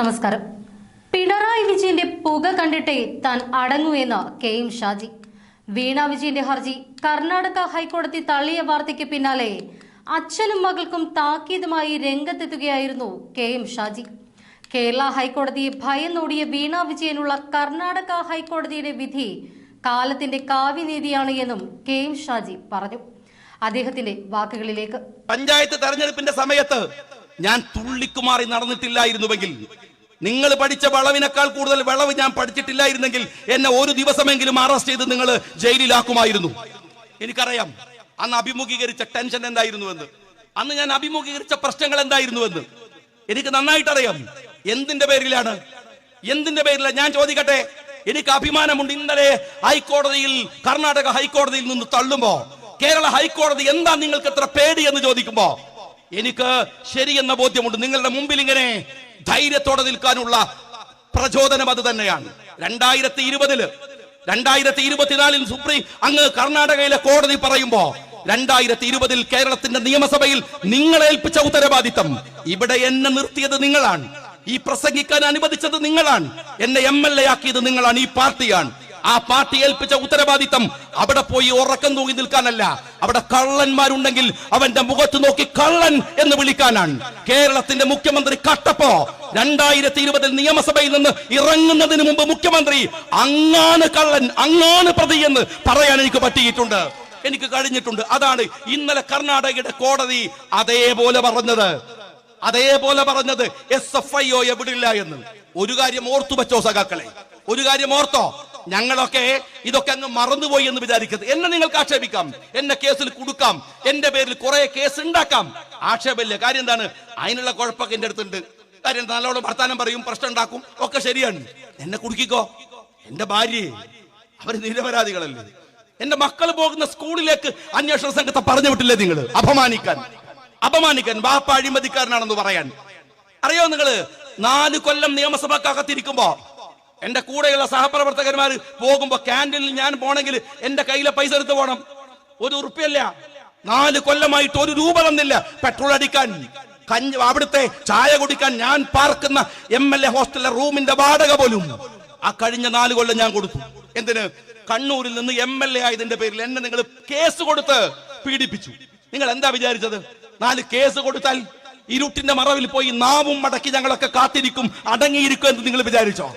നമസ്കാരം. പിണറായി വിജയന്റെ പുക കണ്ടിട്ടേ താൻ അടങ്ങൂ എന്ന് കെ എം ഷാജി. വീണ വിജയന്റെ ഹർജി കർണാടക ഹൈക്കോടതി തള്ളിയ വാർത്തയ്ക്ക് പിന്നാലെ അച്ഛനും മകൾക്കും താക്കീതുമായി രംഗത്തെത്തുകയായിരുന്നു കെ എം ഷാജി. കേരള ഹൈക്കോടതിയെ ഭയന്നോടിയ വീണ വിജയനുള്ള കർണാടക ഹൈക്കോടതിയുടെ വിധി കാലത്തിന്റെ കാവ്യനീതിയാണ് എന്നും കെ എം ഷാജി പറഞ്ഞു. അദ്ദേഹത്തിന്റെ വാക്കുകളിലേക്ക്. പഞ്ചായത്ത് തെരഞ്ഞെടുപ്പിന്റെ സമയത്ത് ഞാൻ തുള്ളിക്കുമാറി നടന്നിട്ടില്ലായിരുന്നുവെങ്കിൽ നിങ്ങൾ പഠിച്ച വളവിനേക്കാൾ കൂടുതൽ വളവ് ഞാൻ പഠിച്ചിട്ടില്ലായിരുന്നെങ്കിൽ എന്നെ ഒരു ദിവസമെങ്കിലും അറസ്റ്റ് ചെയ്ത് നിങ്ങൾ ജയിലിലാക്കുമായിരുന്നു. എനിക്കറിയാം. അന്ന് അഭിമുഖീകരിച്ച ടെൻഷൻ എന്തായിരുന്നുവെന്ന് അന്ന് ഞാൻ അഭിമുഖീകരിച്ച പ്രശ്നങ്ങൾ എന്തായിരുന്നുവെന്ന് എനിക്ക് നന്നായിട്ട് അറിയാം എന്തിന്റെ പേരിലാണ്? എന്തിന്റെ പേരിലാണ് ഞാൻ ചോദിക്കട്ടെ. എനിക്ക് അഭിമാനമുണ്ട്. ഇന്നലെ ഹൈക്കോടതിയിൽ കർണാടക ഹൈക്കോടതിയിൽ നിന്ന് തള്ളുമ്പോ കേരള ഹൈക്കോടതി എന്താ നിങ്ങൾക്ക് എത്ര പേടി എന്ന് ചോദിക്കുമ്പോ എനിക്ക് ശരിയെന്ന ബോധ്യമുണ്ട്. നിങ്ങളുടെ മുമ്പിൽ ഇങ്ങനെ ധൈര്യത്തോടെ നിൽക്കാനുള്ള പ്രചോദനം അത് തന്നെയാണ്. രണ്ടായിരത്തി ഇരുപതിൽ രണ്ടായിരത്തി ഇരുപത്തിനാലിൽ സുപ്രീം അങ്ങ് കർണാടകയിലെ കോടതി പറയുമ്പോ രണ്ടായിരത്തി ഇരുപതിൽ കേരളത്തിന്റെ നിയമസഭയിൽ നിങ്ങളെ ഏൽപ്പിച്ച ഉത്തരവാദിത്തം ഇവിടെ എന്നെ നിർത്തിയത് നിങ്ങളാണ്. ഈ പ്രസംഗിക്കാൻ അനുവദിച്ചത് നിങ്ങളാണ്. എന്നെ എം എൽ എ ആക്കിയത് നിങ്ങളാണ്. ഈ പാർട്ടിയാണ്. ആ പാർട്ടി ഏൽപ്പിച്ച ഉത്തരവാദിത്തം അവിടെ പോയി ഉറക്കം തൂങ്ങി നിൽക്കാനല്ല. അവിടെ കള്ളന്മാരുണ്ടെങ്കിൽ അവന്റെ മുഖത്ത് നോക്കി കള്ളൻ എന്ന് വിളിക്കാനാണ്. കേരളത്തിന്റെ മുഖ്യമന്ത്രി കട്ടപ്പോ രണ്ടായിരത്തി ഇരുപതിൽ നിയമസഭയിൽ നിന്ന് ഇറങ്ങുന്നതിന് മുമ്പ് മുഖ്യമന്ത്രി അങ്ങാണ് കള്ളൻ അങ്ങാണ് പ്രതി എന്ന് പറയാൻ എനിക്ക് പറ്റിയിട്ടുണ്ട്. എനിക്ക് കഴിഞ്ഞിട്ടുണ്ട്. അതാണ് ഇന്നലെ കർണാടകയുടെ കോടതി അതേപോലെ പറഞ്ഞത്. അതേപോലെ പറഞ്ഞത്. എസ് എഫ് ഐ ഒ എവിടില്ല എന്ന്. ഒരു കാര്യം ഓർത്തു വെച്ചോ സഖാക്കളെ? ഒരു കാര്യം ഓർത്തോ? ഞങ്ങളൊക്കെ ഇതൊക്കെ അങ്ങ് മറന്നുപോയി എന്ന് വിചാരിക്കരുത്. എന്നെ നിങ്ങൾക്ക് ആക്ഷേപിക്കാം. എന്നെ കേസിൽ കൊടുക്കാം. എന്റെ പേരിൽ കുറെ കേസ് ഉണ്ടാക്കാം. ആക്ഷേപമില്ല. കാര്യം എന്താണ്? അതിനുള്ള കുഴപ്പമൊക്കെ എന്റെ അടുത്തുണ്ട്. കാര്യം നല്ലോണം വർത്താനം പറയും പ്രശ്നം ഉണ്ടാക്കും ഒക്കെ ശരിയാണ്. എന്നെ കുടുക്കിക്കോ? എന്റെ ഭാര്യയെ. അവർ നിരപരാധികളല്ലേ? എന്റെ മക്കൾ പോകുന്ന സ്കൂളിലേക്ക് അന്വേഷണ സംഘത്തെ പറഞ്ഞു വിട്ടില്ലേ നിങ്ങൾ അപമാനിക്കാൻ. അപമാനിക്കാൻ. വാപ്പ അഴിമതിക്കാരനാണെന്ന് പറയാൻ. അറിയോ നിങ്ങൾ? നാല് കൊല്ലം നിയമസഭക്കകത്തിരിക്കുമ്പോ എന്റെ കൂടെയുള്ള സഹപ്രവർത്തകന്മാർ പോകുമ്പോ ക്യാന്റീനിൽ ഞാൻ പോണെങ്കിൽ എന്റെ കയ്യിലെ പൈസ എടുത്ത് പോകണം ഒരു ഉറുപ്പ്യല്ല. നാല് കൊല്ലമായിട്ട് ഒരു രൂപ തന്നില്ല. പെട്രോൾ അടിക്കാൻ കഞ്ഞി അവിടുത്തെ ചായ കുടിക്കാൻ ഞാൻ പാർക്കുന്ന എം എൽ എ ഹോസ്റ്റലിലെ റൂമിന്റെ വാടക പോലും ആ കഴിഞ്ഞ നാല് കൊല്ലം ഞാൻ കൊടുത്തു. എന്തിന്? കണ്ണൂരിൽ നിന്ന് എം എൽ എ ആയതിന്റെ പേരിൽ എന്നെ നിങ്ങൾ കേസ് കൊടുത്ത് പീഡിപ്പിച്ചു. നിങ്ങൾ എന്താ വിചാരിച്ചത്? നാല് കേസ് കൊടുത്താൽ ഇരുട്ടിന്റെ മറവിൽ പോയി നാവും മടക്കി ഞങ്ങളൊക്കെ കാത്തിരിക്കും അടങ്ങിയിരിക്കും എന്ന് നിങ്ങൾ വിചാരിച്ചോ?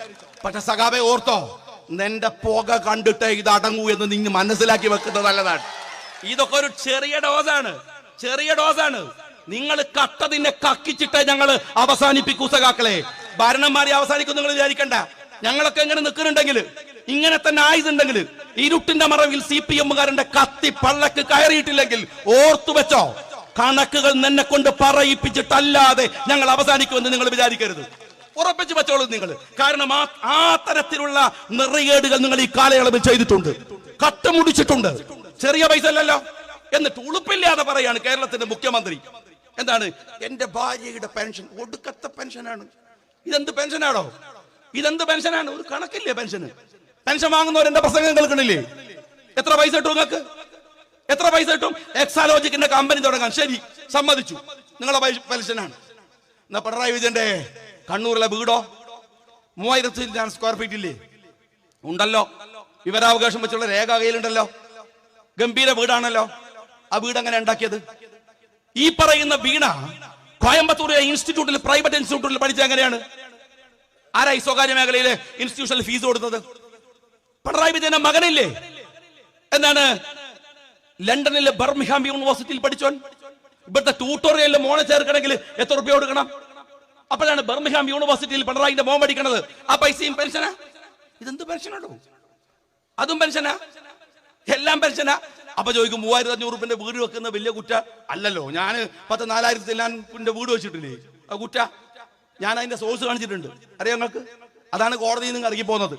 പക്ഷെ സഖാബെ ഓർത്തോ? നിന്റെ പുക കണ്ടിട്ട് ഇത് അടങ്ങൂ എന്ന് നിങ്ങൾ മനസ്സിലാക്കി വെക്കുന്നത് നല്ലതാണ്. ഇതൊക്കെ ഒരു ചെറിയ ഡോസാണ്. ചെറിയ ഡോസാണ്. നിങ്ങൾ കട്ടതിനെ കക്കിച്ചിട്ട് ഞങ്ങൾ അവസാനിപ്പിക്കൂ സഖാക്കളെ. ഭരണന്മാരെ അവസാനിക്കും നിങ്ങൾ വിചാരിക്കണ്ട. ഞങ്ങളൊക്കെ എങ്ങനെ നിൽക്കുന്നുണ്ടെങ്കിൽ ഇങ്ങനെ തന്നെ ആയതുണ്ടെങ്കിൽ ഇരുട്ടിന്റെ മറവിൽ സി പി എമ്മുകാരന്റെ കത്തി പള്ളക്ക് കയറിയിട്ടില്ലെങ്കിൽ ഓർത്തു വെച്ചോ? കണക്കുകൾ നിന്നെ കൊണ്ട് പറയിപ്പിച്ചിട്ടല്ലാതെ ഞങ്ങൾ അവസാനിക്കുമെന്ന് നിങ്ങൾ വിചാരിക്കരുത്. ഉറപ്പിച്ചു വെച്ചോളൂ നിങ്ങൾ. കാരണം ആ ആ തരത്തിലുള്ള നിറയേടുകൾ നിങ്ങൾ ഈ കാലയളവിൽ ചെയ്തിട്ടുണ്ട്. കട്ടുമുടിച്ചിട്ടുണ്ട് ചെറിയ പൈസ അല്ലല്ലോ. എന്നിട്ട് ഉളുപ്പില്ലാതെ പറയാണ് കേരളത്തിന്റെ മുഖ്യമന്ത്രി. എന്താണ്? എന്റെ ഭാര്യയുടെ പെൻഷൻ ഒടുക്കത്തെ പെൻഷനാണ്. ഇതെന്ത് പെൻഷനാണോ? ഇതെന്ത് പെൻഷനാണ്? ഒരു കണക്കില്ലേ പെൻഷന്? പെൻഷൻ വാങ്ങുന്നവർ എന്റെ പ്രസംഗം കേൾക്കണില്ലേ? എത്ര പൈസ ഇട്ടു നിങ്ങൾക്ക്? എത്ര പൈസ കിട്ടും? എക്സാലോജിക്കിന്റെ കമ്പനി തുടങ്ങാൻ. ശരി സമ്മതിച്ചു. നിങ്ങളെ പെൻഷനാണ്. എന്നാ പിണറായി വിജയന്റെ കണ്ണൂരിലെ വീടോ? മൂവായിരത്തി സ്ക്വയർ ഫീറ്റ് ഇല്ലേ? ഉണ്ടല്ലോ. വിവരാവകാശം വെച്ചുള്ള രേഖ കയ്യിലുണ്ടല്ലോ. ഗംഭീര വീടാണല്ലോ. ആ വീട് അങ്ങനെ ഉണ്ടാക്കിയത്? ഈ പറയുന്ന വീണ കോയമ്പത്തൂർ ഇൻസ്റ്റിറ്റ്യൂട്ടിൽ പ്രൈവറ്റ് ഇൻസ്റ്റിറ്റ്യൂട്ടിൽ പഠിച്ച എങ്ങനെയാണ്? ആരായി സ്വകാര്യ മേഖലയിലെ ഇൻസ്റ്റിറ്റ്യൂഷനിൽ ഫീസ് കൊടുത്തത്? പിണറായി വിജയന്റെ മകനില്ലേ? എന്താണ്? ലണ്ടനിലെ ബർമിഹാം യൂണിവേഴ്സിറ്റിയിൽ പഠിച്ചോൻ ഇവിടുത്തെ ട്യൂട്ടോറിയലിൽ മോനെ ചേർക്കണമെങ്കിൽ എത്ര റുപ്യ കൊടുക്കണം? അപ്പോഴാണ് ബർമിഹാം യൂണിവേഴ്സിറ്റിയിൽ പിണറായിന്റെ മോൻ അടിക്കണത്. ആ പൈസയും പെൻഷനാ? ഇതെന്ത് പെൻഷനാണോ അതും പെൻഷനാ? എല്ലാം പെൻഷനാ? അപ്പൊ ചോദിക്കും മൂവായിരത്തി അഞ്ഞൂറ് റുപ്യന്റെ വീട് വെക്കുന്ന വലിയ കുറ്റ അല്ലല്ലോ. ഞാൻ പത്ത് നാലായിരത്തി എല്ലാന്റെ വീട് വെച്ചിട്ടില്ലേ? ആ കുറ്റ? ഞാൻ അതിന്റെ സോഴ്സ് കാണിച്ചിട്ടുണ്ട്. അറിയാം നിങ്ങൾക്ക്? അതാണ് കോടതിയിൽ നിന്ന് ഇറങ്ങി പോകുന്നത്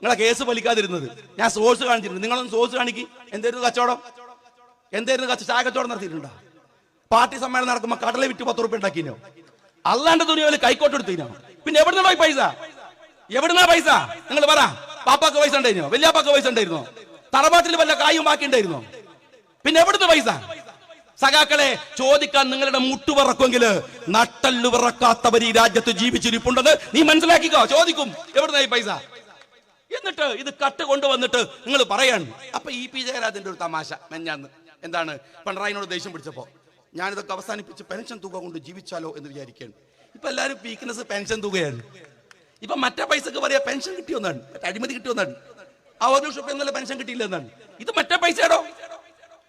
നിങ്ങളെ കേസ് വലിക്കാതിരുന്നത് ഞാൻ സോഴ്സ് കാണിച്ചിട്ടുണ്ട്. നിങ്ങളൊന്ന് സോഴ്സ് കാണിക്കി. എന്തായിരുന്നു കച്ചവടം? എന്തായിരുന്നു ചായ കച്ചവടം നടത്തിയിട്ടുണ്ടോ? പാർട്ടി സമ്മേളനം നടക്കുമ്പോൾ കടല വിറ്റ് പത്ത് റുപ്യ ഉണ്ടാക്കിനോ? അല്ലാണ്ട് തുണികളിൽ കൈക്കോട്ട് എടുത്തിനോ പിന്നെ എവിടെ ഈ പൈസ? എവിടുന്നാ പൈസ? നിങ്ങൾ പറ. പാപ്പാക്ക് പൈസ ഉണ്ടായിരുന്നോ? വല്യാപ്പാക്ക് പൈസ ഉണ്ടായിരുന്നോ? തറവാട്ടിൽ വല്ല കായും ബാക്കി ഉണ്ടായിരുന്നോ? പിന്നെ എവിടുന്ന് പൈസ? സഖാക്കളെ ചോദിക്കാൻ നിങ്ങളുടെ മുട്ടുപറക്കുമെങ്കിൽ നട്ടല്ലു വിറക്കാത്തവർ ഈ രാജ്യത്ത് ജീവിച്ചിരിപ്പുണ്ടെന്ന് നീ മനസ്സിലാക്കിക്കോ. ചോദിക്കും എവിടുന്ന ഈ പൈസ? എന്നിട്ട് ഇത് കട്ട് കൊണ്ടുവന്നിട്ട് നിങ്ങൾ പറയാണ്. അപ്പൊ ഇ പി ജയരാജന്റെ ഒരു തമാശ മെഞ്ഞാന്ന്. എന്താണ്? പിണറായിനോട് ദേഷ്യം പിടിച്ചപ്പോ. ഞാനിതൊക്കെ അവസാനിപ്പിച്ച് പെൻഷൻ തുക കൊണ്ട് ജീവിച്ചാലോ എന്ന് വിചാരിക്കുകയാണ്. ഇപ്പൊ എല്ലാവരും വീക്ക്നെസ് പെൻഷൻ തുകയാണ്. ഇപ്പൊ മറ്റേ പൈസക്ക് പറയാ പെൻഷൻ കിട്ടിയൊന്നാണ്. മറ്റേ അഴിമതി കിട്ടിയൊന്നാണ്. ആ ഒരു ലക്ഷം റുപ്യ പെൻഷൻ കിട്ടിയില്ല എന്നാണ് ഇത് മറ്റേ പൈസയാണോ?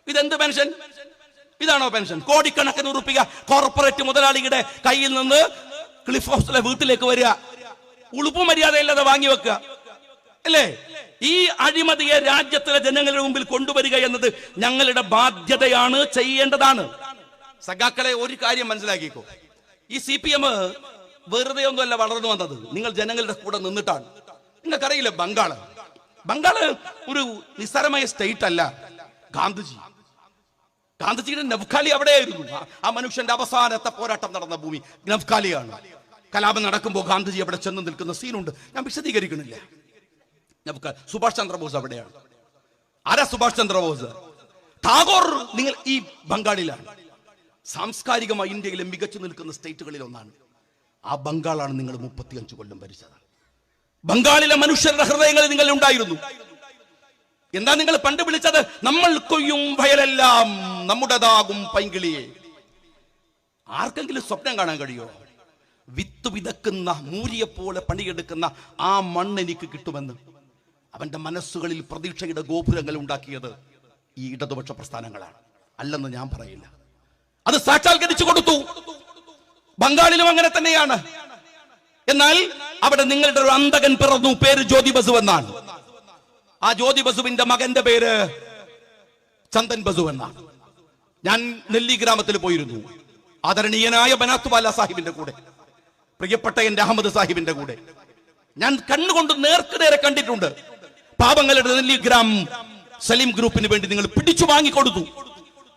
ഇതെന്ത് പെൻഷൻ? ഇതാണോ പെൻഷൻ? കോടിക്കണക്കിന് ഉറപ്പിക കോർപ്പറേറ്റ് മുതലാളിയുടെ കയ്യിൽ നിന്ന് ക്ലിഫ് ഹൗസിലെ വീട്ടിലേക്ക് വരിക. ഉളുപ്പ് മര്യാദയില്ലാതെ വാങ്ങി വെക്കുക. അല്ലേ? ഈ അഴിമതിയെ രാജ്യത്തിലെ ജനങ്ങളുടെ മുമ്പിൽ കൊണ്ടുവരിക എന്നത് ഞങ്ങളുടെ ബാധ്യതയാണ് ചെയ്യേണ്ടതാണ്. സഖാക്കളെ ഒരു കാര്യം മനസ്സിലാക്കിക്കോ. ഈ സി പി എം വെറുതെ ഒന്നുമല്ല വളർന്നു വന്നത്. നിങ്ങൾ ജനങ്ങളുടെ കൂടെ നിന്നിട്ടാണ്. നിങ്ങൾക്കറിയില്ല ബംഗാൾ? ബംഗാൾ ഒരു നിസ്സാരമായ സ്റ്റേറ്റ് അല്ല. ഗാന്ധിജി. ഗാന്ധിജിയുടെ നവ്ഖാലി അവിടെയായിരുന്നു. ആ- മനുഷ്യന്റെ അവസാനത്തെ പോരാട്ടം നടന്ന ഭൂമി നവ്ഖാലിയാണ് കലാപം നടക്കുമ്പോൾ ഗാന്ധിജി അവിടെ ചെന്ന് നിൽക്കുന്ന സീനുണ്ട് ഞാൻ വിശദീകരിക്കണില്ല. നവ്ഖാ സുഭാഷ് ചന്ദ്രബോസ് അവിടെയാണ്. ആരാ സുഭാഷ് ചന്ദ്രബോസ്? ടാഗോർ നിങ്ങൾ ഈ ബംഗാളിലാണ്. സാംസ്കാരികമായി ഇന്ത്യയിലെ മികച്ചു നിൽക്കുന്ന സ്റ്റേറ്റുകളിൽ ഒന്നാണ്. ആ ബംഗാളാണ് നിങ്ങൾ മുപ്പത്തിയഞ്ച് കൊല്ലം ഭരിച്ചത്. ബംഗാളിലെ മനുഷ്യരുടെ ഹൃദയങ്ങളിൽ നിങ്ങൾ ഉണ്ടായിരുന്നു. എന്താ നിങ്ങൾ പണ്ട് വിളിച്ചത്? നമ്മൾ കൊയ്യും വയലെല്ലാം നമ്മുടേതാകും പൈങ്കിളിയെ. ആർക്കെങ്കിലും സ്വപ്നം കാണാൻ കഴിയോ? വിത്ത് വിതക്കുന്ന മൂരിയെ പോലെ പണിയെടുക്കുന്ന ആ മണ്ണ് എനിക്ക് കിട്ടുമെന്ന് അവന്റെ മനസ്സുകളിൽ പ്രതീക്ഷയുടെ ഗോപുരങ്ങൾ ഉണ്ടാക്കിയത് ഈ ഇടതുപക്ഷ പ്രസ്ഥാനങ്ങളാണ്. അല്ലെന്ന് ഞാൻ പറയില്ല. അത് സാക്ഷാത്കരിച്ചു കൊടുത്തു. ബംഗാളിലും അങ്ങനെ തന്നെയാണ്. എന്നാൽ അവിടെ നിങ്ങളുടെ ഒരു അന്തകൻ പിറന്നു. പേര് ജ്യോതി ബസു എന്നാണ്. ആ ജ്യോതി ബസുവിന്റെ മകന്റെ പേര് ചന്ദൻ ബസു എന്നാണ്. ഞാൻ നെല്ലി ഗ്രാമത്തിൽ പോയിരുന്നു. ആദരണീയനായ ബനാത്തുബാല സാഹിബിന്റെ കൂടെ. പ്രിയപ്പെട്ട എന്റെ അഹമ്മദ് സാഹിബിന്റെ കൂടെ. ഞാൻ കണ്ണുകൊണ്ട് നേർക്ക് നേരെ കണ്ടിട്ടുണ്ട്. പാപങ്ങളുടെ നെല്ലി ഗ്രാം സലീം ഗ്രൂപ്പിന് വേണ്ടി നിങ്ങൾ പിടിച്ചു വാങ്ങിക്കൊടുത്തു.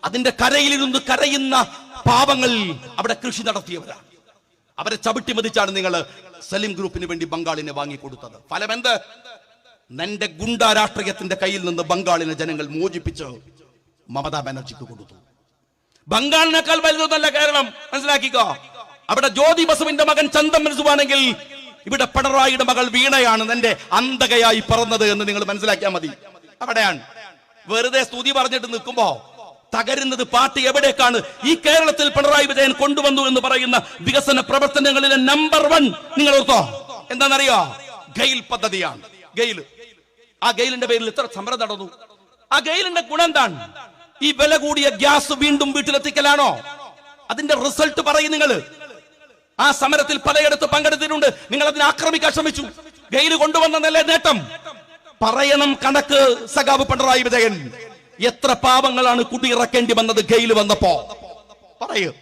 അതിന്റെ കരയിലിരുന്ന് കരയുന്ന പാവങ്ങൾ അവിടെ കൃഷി നടത്തിയവരാണ്. അവരെ ചവിട്ടി മതിച്ചാണ് നിങ്ങൾ സലിം ഗ്രൂപ്പിന് വേണ്ടി ബംഗാളിനെ വാങ്ങിക്കൊടുത്തത്. ഫലം എന്ത് നിന്റെ ഗുണ്ടാ രാഷ്ട്രീയത്തിന്റെ കയ്യിൽ നിന്ന് ബംഗാളിനെ ജനങ്ങൾ മോചിപ്പിച്ച് മമതാ ബാനർജിക്ക് കൊടുത്തു. ബംഗാളിനേക്കാൾ വലുതല്ല കേരളം. മനസ്സിലാക്കിക്കോ? അവിടെ ജ്യോതി ബസുവിന്റെ മകൻ ചന്ദം മനസ്സുവാണെങ്കിൽ ഇവിടെ പിണറായിയുടെ മകൾ വീണയാണ് നിന്റെ അന്ധകയായി പറന്നത് എന്ന് നിങ്ങൾ മനസ്സിലാക്കിയാൽ മതി. അവിടെയാണ്. വെറുതെ സ്തുതി പറഞ്ഞിട്ട് നിൽക്കുമ്പോ തകരുന്നത് പാർട്ടി എവിടേക്കാണ്? ഈ കേരളത്തിൽ പിണറായി വിജയൻ കൊണ്ടുവന്നു എന്ന് പറയുന്ന വികസന പ്രവർത്തനങ്ങളിലെ നമ്പർ വൺ നിങ്ങൾ ഓർത്തോ? എന്താണെന്നറിയോ? ഗെയിൽ പദ്ധതിയാണ്. ഗെയിൽ. ആ ഗെയിലിന്റെ പേരിൽ ഇത്ര സമരം നടന്നു. ആ ഗെയിലിന്റെ ഗുണം എന്താണ്? ഈ വില കൂടിയ ഗ്യാസ് വീണ്ടും വീട്ടിലെത്തിക്കലാണോ? അതിന്റെ റിസൾട്ട് പറയും നിങ്ങൾ ആ സമരത്തിൽ പലയിടത്ത് പങ്കെടുത്തിട്ടുണ്ട്. നിങ്ങൾ അതിനെ ആക്രമിക്കാൻ ശ്രമിച്ചു. ഗെയിൽ കൊണ്ടുവന്ന നല്ല നേട്ടം? പറയണം കണക്ക് സഖാവ് പിണറായി വിജയൻ. എത്ര പാപങ്ങളാണ് കുടിയിറക്കേണ്ടി വന്നത് ഗെയിൽ വന്നപ്പോ? പറയൂ.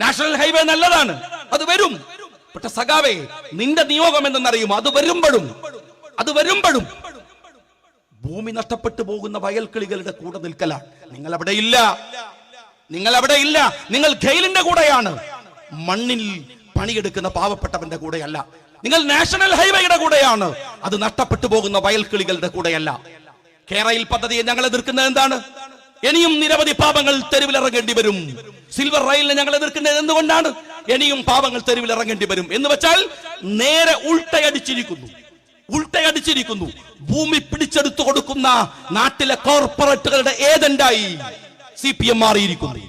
നാഷണൽ ഹൈവേ നല്ലതാണ്. അത് വരും. പക്ഷെ സഖാവേ നിന്റെ നിയോഗം എന്തെന്നറിയുമോ? അത് വരുമ്പോഴും. അത് വരുമ്പോഴും. ഭൂമി നഷ്ടപ്പെട്ടു പോകുന്ന വയൽക്കിളികളുടെ കൂടെ നിൽക്കലാണ്. നിങ്ങൾ അവിടെ ഇല്ല. നിങ്ങൾ അവിടെ ഇല്ല. നിങ്ങൾ ഖെയിലിന്റെ കൂടെയാണ്. മണ്ണിൽ പണിയെടുക്കുന്ന പാവപ്പെട്ടവന്റെ കൂടെയല്ല. നിങ്ങൾ നാഷണൽ ഹൈവേയുടെ കൂടെയാണ്. അത് നഷ്ടപ്പെട്ടു പോകുന്ന വയൽക്കിളികളുടെ കൂടെയല്ല. കേരയിൽ പദ്ധതിയെ ഞങ്ങൾ എതിർക്കുന്നത് എന്താണ്? ഇനിയും നിരവധി പാപങ്ങൾ തെരുവിലിറങ്ങേണ്ടി വരും. സിൽവർ റെയിലിനെ ഞങ്ങൾ എതിർക്കുന്നത് എന്തുകൊണ്ടാണ്? ഇനിയും പാപങ്ങൾ തെരുവിലിറങ്ങേണ്ടി വരും. എന്ന് വെച്ചാൽ നേരെ ഉൾട്ടയടിച്ചിരിക്കുന്നു. ഉൾട്ടയടിച്ചിരിക്കുന്നു. ഭൂമി പിടിച്ചെടുത്തു കൊടുക്കുന്ന നാട്ടിലെ കോർപ്പറേറ്റുകളുടെ ഏജന്റായി സി പി എം മാറിയിരിക്കുന്നു.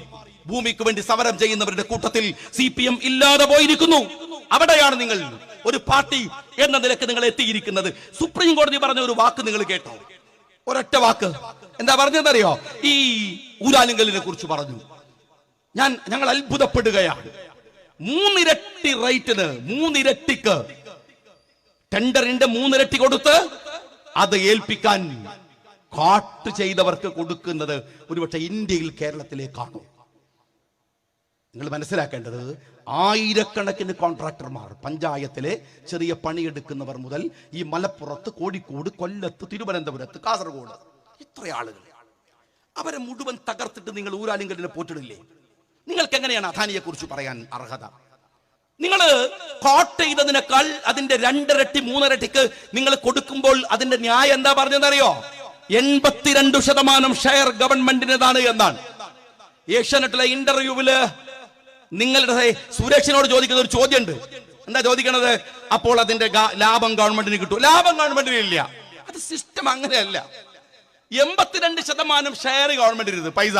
ഭൂമിക്ക് വേണ്ടി സമരം ചെയ്യുന്നവരുടെ കൂട്ടത്തിൽ സി പി എം ഇല്ലാതെ പോയിരിക്കുന്നു. അവിടെയാണ് നിങ്ങൾ ഒരു പാർട്ടി എന്ന നിലയ്ക്ക് നിങ്ങൾ എത്തിയിരിക്കുന്നത്. സുപ്രീം കോടതി പറഞ്ഞ ഒരു വാക്ക് നിങ്ങൾ കേട്ടോ. ഒരൊറ്റ വാക്ക്. എന്താ പറഞ്ഞതെന്നറിയോ? ഈ ഊരാലുങ്കലിനെ കുറിച്ച് പറഞ്ഞു. ഞാൻ ഞങ്ങൾ അത്ഭുതപ്പെടുകയാണ്. മൂന്നിരട്ടി റേറ്റിന് മൂന്നിരട്ടിക്ക് ടെൻഡറിന്റെ മൂന്നിരട്ടി കൊടുത്ത് അത് ഏൽപ്പിക്കാൻ കാട്ട് ചെയ്തവർക്ക് കൊടുക്കുന്നത് ഒരുപക്ഷെ ഇന്ത്യയിൽ കേരളത്തിലേക്കാണോ? നിങ്ങൾ മനസ്സിലാക്കേണ്ടത് ആയിരക്കണക്കിന് കോൺട്രാക്ടർമാർ പഞ്ചായത്തിലെ ചെറിയ പണിയെടുക്കുന്നവർ മുതൽ ഈ മലപ്പുറത്ത് കോഴിക്കോട് കൊല്ലത്ത് തിരുവനന്തപുരത്ത് കാസർഗോഡ് ഇത്ര ആളുകൾ. അവരെ മുഴുവൻ തകർത്തിട്ട് നിങ്ങൾ ഊരാലിങ്കലിനെ പോറ്റിടില്ലേ? നിങ്ങൾക്ക് എങ്ങനെയാണ് അധാനിയെ കുറിച്ച് പറയാൻ അർഹത? നിങ്ങൾ കോട്ട് ചെയ്തതിനേക്കാൾ അതിന്റെ രണ്ടിരട്ടി മൂന്നിരട്ടിക്ക് നിങ്ങൾ കൊടുക്കുമ്പോൾ അതിന്റെ ന്യായം എന്താ പറഞ്ഞതെന്നറിയോ? എൺപത്തിരണ്ട് ശതമാനം ഷെയർ ഗവൺമെന്റിനതാണ് എന്നാണ്. ഏഷ്യാനെറ്റിലെ ഇന്റർവ്യൂവിൽ നിങ്ങളുടെ സുരക്ഷനോട് ചോദിക്കുന്ന ഒരു ചോദ്യമുണ്ട്. എന്താ ചോദിക്കണത്? അപ്പോൾ അതിന്റെ ലാഭം ഗവൺമെന്റിന് കിട്ടും. ലാഭം ഗവൺമെന്റിന് ഇല്ല. അത് സിസ്റ്റം അങ്ങനെയല്ല. എൺപത്തിരണ്ട് ശതമാനം ഷെയർ ഗവൺമെന്റിന് പൈസ.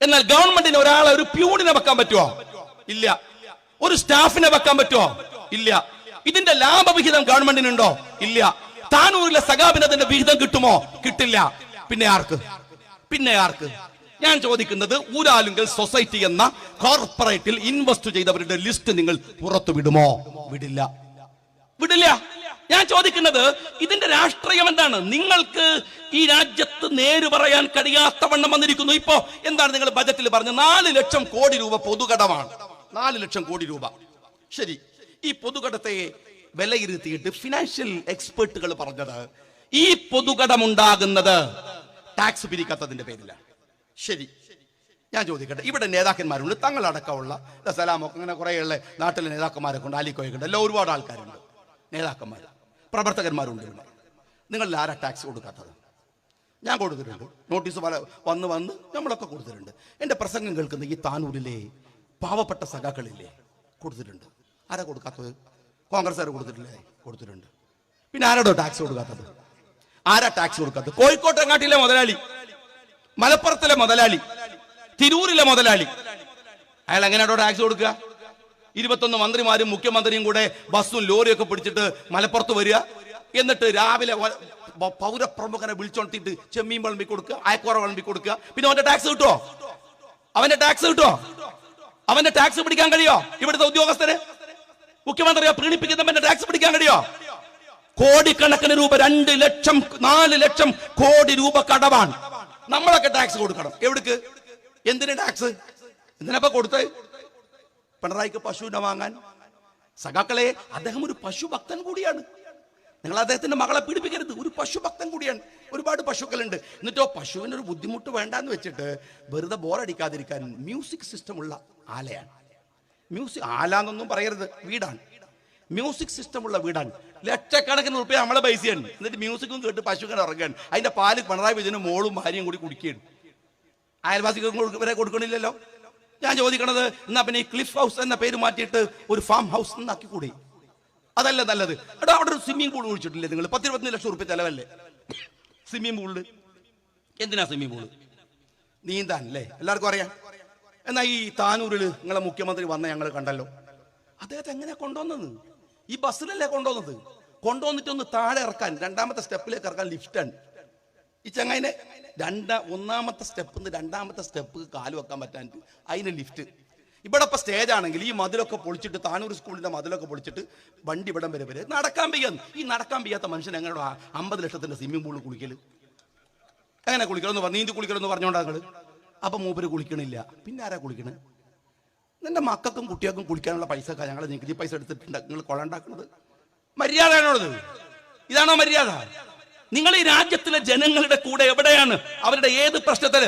എന്നാൽ ഗവൺമെന്റിന് ഒരാളെ ഒരു പ്യൂണിനെ വെക്കാൻ പറ്റുമോ ഇല്ല. ഒരു സ്റ്റാഫിനെ വെക്കാൻ പറ്റുമോ ഇല്ല. ഇതിന്റെ ലാഭവിഹിതം ഗവൺമെന്റിന് ഉണ്ടോ ഇല്ല. താനൂരിലെ സഖാബിന് അതിന്റെ വിഹിതം കിട്ടുമോ? കിട്ടില്ല. പിന്നെ ആർക്ക്? പിന്നെ ആർക്ക്? ഞാൻ ചോദിക്കുന്നത് ഊരാലുങ്കൽ സൊസൈറ്റി എന്ന കോർപ്പറേറ്റിൽ ഇൻവെസ്റ്റ് ചെയ്തവരുടെ ലിസ്റ്റ് നിങ്ങൾ പുറത്തു വിടുമോ? വിടില്ല. വിടില്ല. ഞാൻ ചോദിക്കുന്നത് ഇതിന്റെ രാഷ്ട്രീയം എന്താണ്? നിങ്ങൾക്ക് ഈ രാജ്യത്ത് നേര് പറയാൻ കഴിയാത്ത വണ്ണം വന്നിരിക്കുന്നു ഇപ്പോ. എന്താണ് നിങ്ങൾ ബജറ്റിൽ പറഞ്ഞ നാല് ലക്ഷം കോടി രൂപ പൊതുകടമാണ്. നാല് ലക്ഷം കോടി രൂപ. ശരി. ഈ പൊതുകടത്തെ വിലയിരുത്തിയിട്ട് ഫിനാൻഷ്യൽ എക്സ്പേർട്ടുകൾ പറഞ്ഞത് ഈ പൊതുകടമുണ്ടാകുന്നത് ടാക്സ് പിരിക്കാത്തതിന്റെ പേരിലാണ്. ശരി. ഞാൻ ചോദിക്കട്ടെ ഇവിടെ നേതാക്കന്മാരുണ്ട് തങ്ങളടക്കമുള്ള സലാമൊക്കെ അങ്ങനെ കുറേയുള്ള നാട്ടിലെ നേതാക്കന്മാരൊക്കെ ഉണ്ട് അലിക്കോയൊക്കെ എല്ലാം ഒരുപാട് ആൾക്കാരുണ്ട്. നേതാക്കന്മാർ പ്രവർത്തകന്മാരുണ്ട് ഇവിടെ. നിങ്ങളിൽ ആരാ ടാക്സ് കൊടുക്കാത്തത്? ഞാൻ കൊടുത്തിട്ടുണ്ട്. നോട്ടീസ് പല വന്ന് വന്ന് നമ്മളൊക്കെ കൊടുത്തിട്ടുണ്ട്. എന്റെ പ്രസംഗം കേൾക്കുന്ന ഈ താനൂരിലെ പാവപ്പെട്ട സഖാക്കളില്ലേ കൊടുത്തിട്ടുണ്ട്. ആരാ കൊടുക്കാത്തത്? കോൺഗ്രസ്സുകാർ കൊടുത്തിട്ടില്ലേ? കൊടുത്തിട്ടുണ്ട്. പിന്നെ ആരോടോ ടാക്സ് കൊടുക്കാത്തത്? ആരാ ടാക്സ് കൊടുക്കാത്തത്? കോഴിക്കോട്ടെങ്ങാട്ടിലെ മുതലാളി. മലപ്പുറത്തിലെ മുതലാളി തിരൂരിലെ മുതലാളി. അയാൾ എങ്ങനെയാണോ ടാക്സ് കൊടുക്കുക? ഇരുപത്തൊന്ന് മന്ത്രിമാരും മുഖ്യമന്ത്രിയും കൂടെ ബസ്സും ലോറിയൊക്കെ പിടിച്ചിട്ട് മലപ്പുറത്ത് വരിക. എന്നിട്ട് രാവിലെ പൗരപ്രമുഖനെ വിളിച്ചോണ്ടിട്ട് ചെമ്മീൻ വിളമ്പി കൊടുക്കുക അയക്കോറ വിളമ്പി കൊടുക്കുക. പിന്നെ അവന്റെ ടാക്സ് കിട്ടുമോ അവന്റെ ടാക്സ് കിട്ടുമോ അവന്റെ ടാക്സ് പിടിക്കാൻ കഴിയോ? ഇവിടുത്തെ ഉദ്യോഗസ്ഥര് മുഖ്യമന്ത്രിയെ പ്രീണിപ്പിക്കുന്നവന്റെ ടാക്സ് പിടിക്കാൻ കഴിയോ? കോടിക്കണക്കിന് രൂപ രണ്ട് ലക്ഷം നാല് ലക്ഷം കോടി രൂപ കടവാണ് നമ്മളൊക്കെ ടാക്സ് കൊടുക്കണം. എവിടേക്ക്? എന്തിന് ടാക്സ് എന്തിനപ്പ കൊടുത്തത് പിണറായിക്ക് പശുവിനെ വാങ്ങാൻ. സഖാക്കളെ അദ്ദേഹം ഒരു പശു ഭക്തൻ കൂടിയാണ്. നിങ്ങൾ അദ്ദേഹത്തിന്റെ മകളെ പീഡിപ്പിക്കരുത്. ഒരു പശു ഭക്തൻ കൂടിയാണ്. ഒരുപാട് പശുക്കളുണ്ട്. എന്നിട്ടോ പശുവിന് ഒരു ബുദ്ധിമുട്ട് വേണ്ടെന്ന് വെച്ചിട്ട് വെറുതെ ബോറടിക്കാതിരിക്കാൻ മ്യൂസിക് സിസ്റ്റം ഉള്ള ആലയാണ്. മ്യൂസിക് ആലാന്നൊന്നും പറയരുത്. വീടാണ്. മ്യൂസിക് സിസ്റ്റം ഉള്ള വീടാണ്. ലക്ഷക്കണക്കിന് റുപ്യ നമ്മളെ പൈസയാണ് എന്നിട്ട് മ്യൂസിക്കും കേട്ട് പശുക്കാൻ ഇറങ്ങുകയാണ് അതിന്റെ പാൽ പിണറായി വിജയനും മോളും ഭാര്യയും കൂടി കുടിക്കുകയാണ്. അയൽവാസികൾക്ക് കൊടുക്ക- വരെ കൊടുക്കണില്ലല്ലോ. ഞാൻ ചോദിക്കണത് എന്നാ പിന്നെ ഈ ക്ലിഫ് ഹൗസ് എന്ന പേര് മാറ്റിയിട്ട് ഒരു ഫാം ഹൗസ് എന്നാക്കി കൂടി അതല്ല നല്ലത്. എടാ അവിടെ ഒരു സ്വിമ്മിംഗ് പൂൾ ഒഴിച്ചിട്ടില്ലേ നിങ്ങൾ പത്തിരുപത്തി ലക്ഷം റുപ്യ ചെലവല്ലേ? സ്വിമ്മിംഗ് പൂളിൽ. എന്തിനാ സ്വിമ്മിംഗ് പൂൾ? നീന്താൻ അല്ലേ എല്ലാവർക്കും അറിയാം. എന്നാ ഈ താനൂരിൽ നിങ്ങളെ മുഖ്യമന്ത്രി വന്ന ഞങ്ങൾ കണ്ടല്ലോ. അദ്ദേഹത്തെ എങ്ങനെയാ കൊണ്ടുവന്നത്? ഈ ബസ്സിലല്ലേ കൊണ്ടുവന്നത്? കൊണ്ടുവന്നിട്ട് ഒന്ന് താഴെ ഇറക്കാൻ രണ്ടാമത്തെ സ്റ്റെപ്പിലേക്ക് ഇറക്കാൻ ലിഫ്റ്റാണ് ഈ ചങ്ങായിനെ രണ്ടാ ഒന്നാമത്തെ സ്റ്റെപ്പ് നിന്ന് രണ്ടാമത്തെ സ്റ്റെപ്പ് കാൽ വെക്കാൻ പറ്റാൻ അതിന് ലിഫ്റ്റ് ഇവിടെ ഇപ്പൊ സ്റ്റേജ് ആണെങ്കിൽ ഈ മതിലൊക്കെ പൊളിച്ചിട്ട് താനൂർ സ്കൂളിന്റെ മതിലൊക്കെ പൊളിച്ചിട്ട് വണ്ടി ഇവിടം വരെ വരെ നടക്കാൻ വയ്യാന്ന് ഈ നടക്കാൻ വയ്യാത്ത മനുഷ്യൻ എങ്ങനെ അമ്പത് ലക്ഷത്തിന്റെ സ്വിമ്മിംഗ് പൂളിൽ കുളിക്കൽ. എങ്ങനെ കുളിക്കണമെന്ന് പറഞ്ഞു നീന്തി കുളിക്കണമെന്ന് പറഞ്ഞോണ്ടാ നിങ്ങൾ? അപ്പൊ മൂപ്പര് കുളിക്കണില്ല. പിന്നെ ആരാ കുളിക്കണേ? നിന്റെ മക്കൾക്കും കുട്ടികൾക്കും കുളിക്കാനുള്ള പൈസ ഞങ്ങൾ നികുതി പൈസ എടുത്തിട്ടുണ്ട്. നിങ്ങൾ കൊള്ളണ്ടാക്കുന്നത് മര്യാദയാണോത്? ഇതാണോ മര്യാദ? നിങ്ങൾ ഈ രാജ്യത്തിലെ ജനങ്ങളുടെ കൂടെ എവിടെയാണ്? അവരുടെ ഏത് പ്രശ്നത്തിൽ?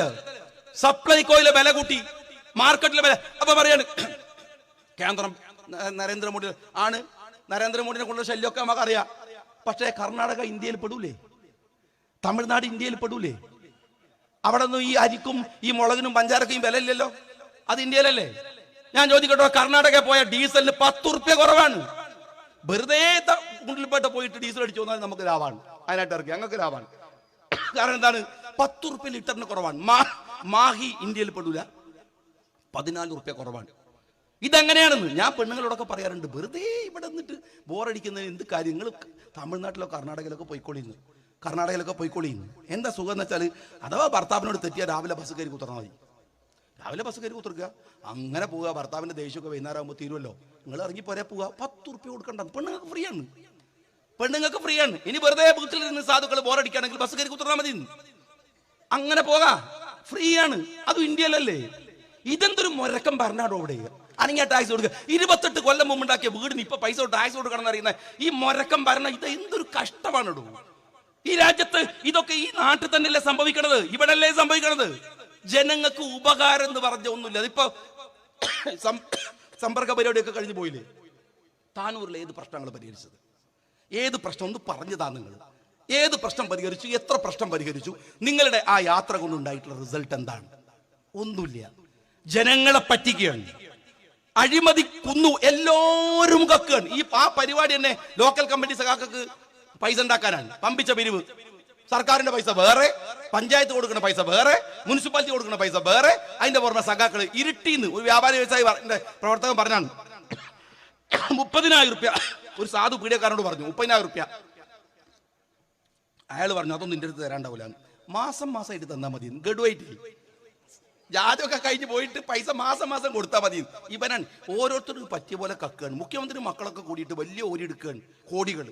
സപ്ലൈകോയിലെ വില കൂട്ടി മാർക്കറ്റിലെ വില. അപ്പൊ പറയാണ് കേന്ദ്രം നരേന്ദ്രമോദി ആണ്. നരേന്ദ്രമോദിനെ കൊണ്ടുള്ള ശല്യമൊക്കെ നമുക്ക് അറിയാം പക്ഷേ കർണാടക ഇന്ത്യയിൽ പെടൂലേ? തമിഴ്നാട് ഇന്ത്യയിൽ പെടൂലേ? അവിടെ നിന്നും ഈ അരിക്കും ഈ മുളകിനും പഞ്ചാരക്കും വില ഇല്ലല്ലോ അത് ഇന്ത്യയിലല്ലേ? ഞാൻ ചോദിക്കട്ടോ കർണാടക പോയ ഡീസലിന് പത്ത് ഉറുപ്പ്യ കുറവാണ്. വെറുതെ ത- പോയിട്ട് ഡീസൽ അടിച്ചു വന്നാൽ നമുക്ക് ലാഭമാണ്. അതിനായിട്ട് ഇറക്കി. ഞങ്ങൾക്ക് ലാഭമാണ്. കാരണം എന്താണ്? പത്ത് ഉറുപ്പ്യ ലിറ്ററിന് കുറവാണ്. മാഹി ഇന്ത്യയിൽ പെടൂല. പതിനാല് ഉറുപ്പ്യ കുറവാണ്. ഇതെങ്ങനെയാണെന്ന് ഞാൻ പെണ്ണുങ്ങളോടൊക്കെ പറയാറുണ്ട്. വെറുതെ ഇവിടെ നിന്നിട്ട് ബോറടിക്കുന്ന എന്ത് കാര്യങ്ങൾ തമിഴ്നാട്ടിലോ കർണാടകയിലൊക്കെ പോയിക്കോളിന്ന് കർണാടകയിലൊക്കെ പോയിക്കോളിന്ന് എന്താ സുഖം എന്ന് വെച്ചാൽ അഥവാ ഭർത്താവിനോട് തെറ്റിയാൽ രാവിലെ ബസ് കയറി കുത്തർന്നാൽ മതി. രാവിലെ ബസ് കയറി കുത്തിർക്കുക. അങ്ങനെ പോവുക. ഭർത്താവിന്റെ ദേഷ്യമൊക്കെ വൈകുന്നേരം തീരുമല്ലോ നിങ്ങൾ ഇറങ്ങി പോരെ പോവുക. പത്ത് ഉറുപ്പ്യ കൊടുക്കണ്ട. പെണ്ണുങ്ങൾക്ക് ഫ്രീ ആണ് പെണ്ണുങ്ങൾക്ക് ഫ്രീ ആണ് ഇനി വെറുതെ വീട്ടിലിരുന്ന് സാധുക്കൾ ബോറടിക്കുകയാണെങ്കിൽ ബസ് കയറി കുത്തിർന്നാൽ മതി. അങ്ങനെ പോകാ. ഫ്രീ ആണ് അതും ഇന്ത്യയിലല്ലേ. ഇതെന്തൊരു മുരക്കം ഭരണാടോ അവിടെ. അനങ്ങിയ ടാക്സ് കൊടുക്കുക. ഇരുപത്തെട്ട് കൊല്ലം മുമ്പ് ഉണ്ടാക്കിയ വീടിന് ഇപ്പൊ പൈസ ടാക്സ് കൊടുക്കണം എന്നറിയുന്ന ഈ മുരക്കം ഭരണം ഇത് എന്തൊരു കഷ്ടമാണ് ഈ രാജ്യത്ത് ഇതൊക്കെ ഈ നാട്ടിൽ തന്നെയല്ലേ സംഭവിക്കണത്? ഇവിടെ അല്ലേ സംഭവിക്കണത്? ജനങ്ങൾക്ക് ഉപകാരം എന്ന് പറഞ്ഞ ഒന്നുമില്ല. അതിപ്പോ സമ്പർക്ക പരിപാടിയൊക്കെ കഴിഞ്ഞു പോയില്ലേ? താനൂരിൽ ഏത് പ്രശ്നങ്ങൾ പരിഹരിച്ചത്? ഏത് പ്രശ്നം? ഒന്ന് പറഞ്ഞതാ നിങ്ങൾ. ഏത് പ്രശ്നം പരിഹരിച്ചു? എത്ര പ്രശ്നം പരിഹരിച്ചു? നിങ്ങളുടെ ആ യാത്ര കൊണ്ടുണ്ടായിട്ടുള്ള റിസൾട്ട് എന്താണ്? ഒന്നുമില്ല. ജനങ്ങളെ പറ്റിക്കുകയാണ്. അഴിമതി കുന്നു എല്ലാവരും കക്കുകയാണ്. ഈ ആ പരിപാടി തന്നെ ലോക്കൽ കമ്മിറ്റി സഖാക്കൾക്ക് പൈസ ഉണ്ടാക്കാനാണ്. പമ്പിച്ച പിരിവ്. സർക്കാരിന്റെ പൈസ വേറെ പഞ്ചായത്ത് കൊടുക്കുന്ന പൈസ വേറെ മുനിസിപ്പാലിറ്റി കൊടുക്കുന്ന പൈസ വേറെ. അതിന്റെ പുറമെ സഖാക്കൾ ഇരുട്ടിന്ന് ഒരു വ്യാപാരി വ്യവസായി പ്രവർത്തകൻ പറഞ്ഞാണ്. മുപ്പതിനായിരം റുപ്യ. ഒരു സാധു പീഡിയക്കാരനോട് പറഞ്ഞു മുപ്പതിനായിരം റുപ്യ. അയാൾ പറഞ്ഞു അതൊന്നും നിന്റെ അടുത്ത് തരാണ്ടാവില്ല മാസം മാസമായിട്ട് തന്നാൽ മതി. ഗഡുവായിട്ട് ജാതൊക്കെ കഴിഞ്ഞ് പോയിട്ട് പൈസ മാസം മാസം കൊടുത്താൽ മതി. ഇവനാണ് ഓരോരുത്തർക്കും പറ്റിയ പോലെ കക്കുകയാണ് മുഖ്യമന്ത്രി മക്കളൊക്കെ കൂടിയിട്ട് വലിയ ഓരി എടുക്കുകയാണ് കോടികൾ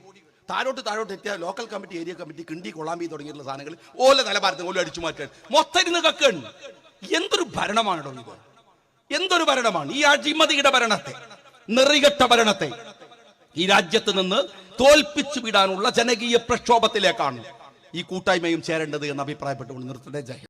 താഴോട്ട് താഴോട്ട് എത്തിയ ലോക്കൽ കമ്മിറ്റി ഏരിയ കമ്മിറ്റി കിണ്ടി കൊളാമ്പി തുടങ്ങിയിട്ടുള്ള സാധനങ്ങൾ ഓല നിലവാരത്തിൽ ഓല അടിച്ചു മാറ്റാൻ മൊത്തം ഇരുന്ന് എന്തൊരു ഭരണമാണോ ഇത്? എന്തൊരു ഭരണമാണ്? ഈ അഴിമതിയുടെ ഭരണത്തെ നിറികെട്ട ഭരണത്തെ ഈ രാജ്യത്ത് നിന്ന് തോൽപ്പിച്ചു വിടാനുള്ള ജനകീയ പ്രക്ഷോഭത്തിലേക്കാണ് ഈ കൂട്ടായ്മയും ചേരേണ്ടത് എന്ന് അഭിപ്രായപ്പെട്ടുകൊണ്ട് നിർത്തട്ടെ ജയ